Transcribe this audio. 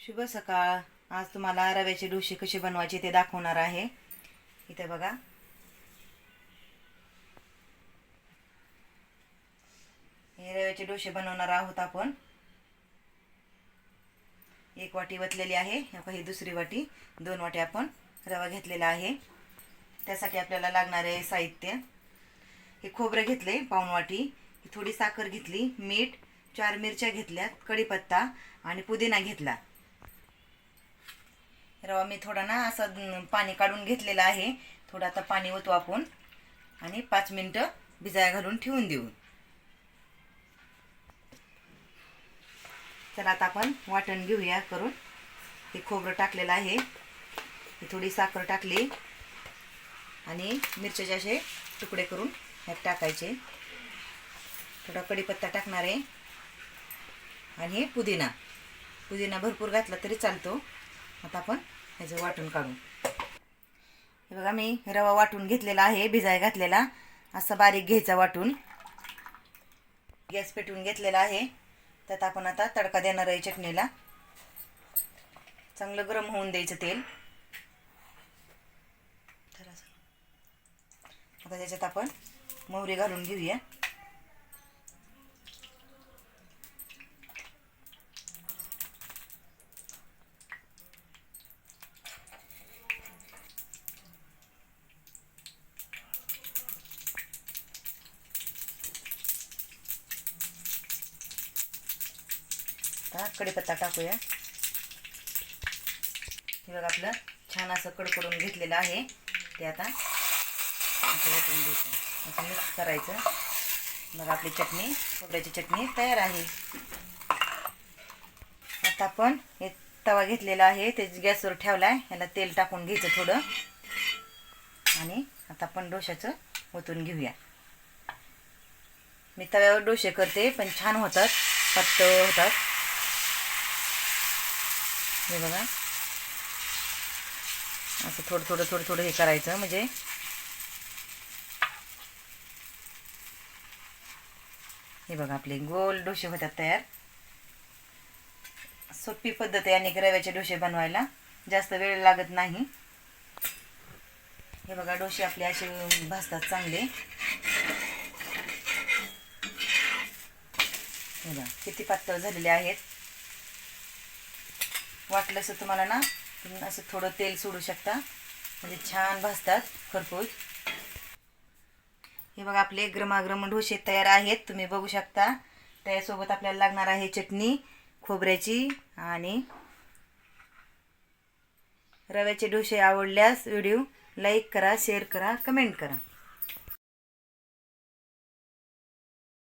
शुभ सकाळ. आज तुम्हाला रव्याचे डोसे कसे बनवायचे ते दाखवणार आहे. इथे बघा. हे रव्याचे डोसे बनवणार आहोत आपण. एक वाटी वतलेली आहे हे ही दुसरी वाटी. दोन वाटी आपण रवा घेतलेला आहे. त्यासाठी आपल्याला लागणारे साहित्य. हे खोबरं घेतले पाऊण वाटी. ही थोडी साखर घेतली मीठ चार मिरच्या घेतल्यात कढीपत्ता आणि पुदिना घेतला. रवा मी थोडा ना असं पाणी काढून घेतलेलं आहे. थोडं आता पाणी ओतू आपण. आणि पाच मिनटं भिजाया घालून ठेवून देऊ. चला आता आपण वाटण घेऊया करून. हे खोबरं टाकलेलं आहे. ही थोडी साखर टाकली. आणि मिरच्याचे असे तुकडे करून ह्यात टाकायचे. थोडा कढीपत्ता टाकणार आहे. आणि हे पुदिना. पुदिना भरपूर घातला तरी चालतो. आता आपण ह्याचं वाटून काढू. हे बघा मी रवा वाटून घेतलेला आहे भिजाय घातलेला. असा बारीक घ्यायचा वाटून. गॅस पेटवून घेतलेला आहे. त्यात आपण आता तडका देणार आहे चटणीला. चांगलं गरम होऊन द्यायचं तेल. आता त्याच्यात आपण मोहरी घालून घेऊया. आता कडीपत्ता टाकूया. हे बघा आपलं छान असं कडकडून घेतलेलं आहे. ते आता असं ओतून द्यायचं असं मिक्स करायचं. मग आपली चटणी खोबऱ्याची चटणी तयार आहे. आता आपण हे तवा घेतलेला आहे ते गॅसवर ठेवला आहे याला तेल टाकून घ्यायचं थोडं. आणि आता आपण डोशाचं ओतून घेऊया. मी तव्यावर डोसे करते पण छान होतात पातळ होतात. हे बघा. असं थोडं थोडं थोडं थोडं हे करायचं म्हणजे हे बघा आपले गोल डोसे होतात तयार. सोपी पद्धत आहे अनेक रव्याचे डोसे बनवायला. जास्त वेळ लागत नाही. हे बघा डोसे आपले असे भाजतात चांगले. हे बघा किती पातळ झालेले आहेत. वाटलं असं तुम्हाला ना तुम्ही असं थोडं तेल सोडू शकता. म्हणजे छान भाजतात खरपूस. हे बघा आपले गरमागरम डोसे तयार आहेत. तुम्ही बघू शकता. त्यासोबत आपल्याला लागणार आहे चटणी खोबऱ्याची आणि रव्याचे डोसे आवडल्यास व्हिडिओ लाईक करा शेअर करा कमेंट करा.